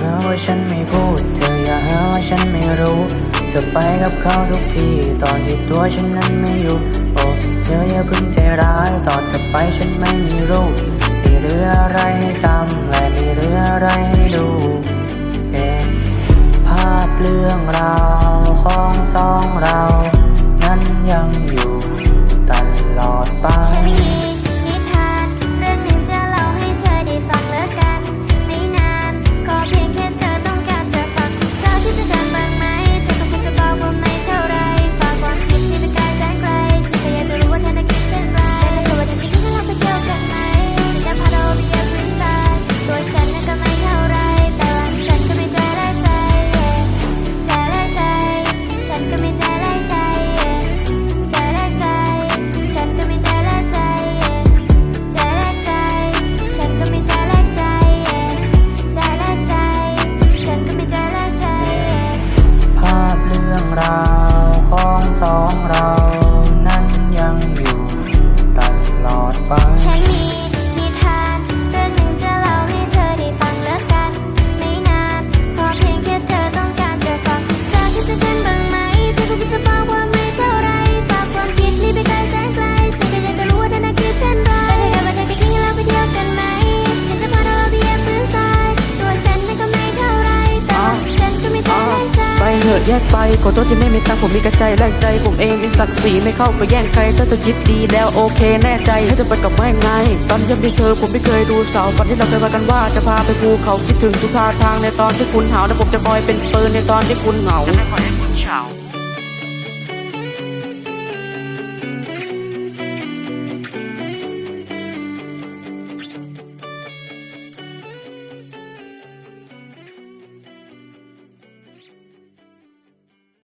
หาว่าฉันไม่พูด เธออย่าหาว่าฉันไม่รู้ เธอไปกับเขาทุกที ตอนที่ตัวฉันนั้นไม่อยู่ โอ้เธออย่าพึ่งใจร้าย ตอนเธอไปฉันไม่มีรู้ไม่เหลืออะไรให้จำ 사랑 ถิดแยกไปขอโทษที่ไม่มีตาผมมีกระใจแรงใจผมเองมีศักดิ์ศรีไม่เข้าไปแย่งใครถ้าเธอคิดดีแล้วโอเคแน่ใจให้เธอไปกับแม่ไง ตอนยังมีเธอผมไม่เคยดูสาวฝันที่เราเคยว่ากันว่าจะพาไปภูเขาคิดถึงทุกท่าทางในตอนที่คุณหาวและผมจะคอยเป็นปืนในตอนที่คุณเหงาจะไม่คอยให้คุณเฉา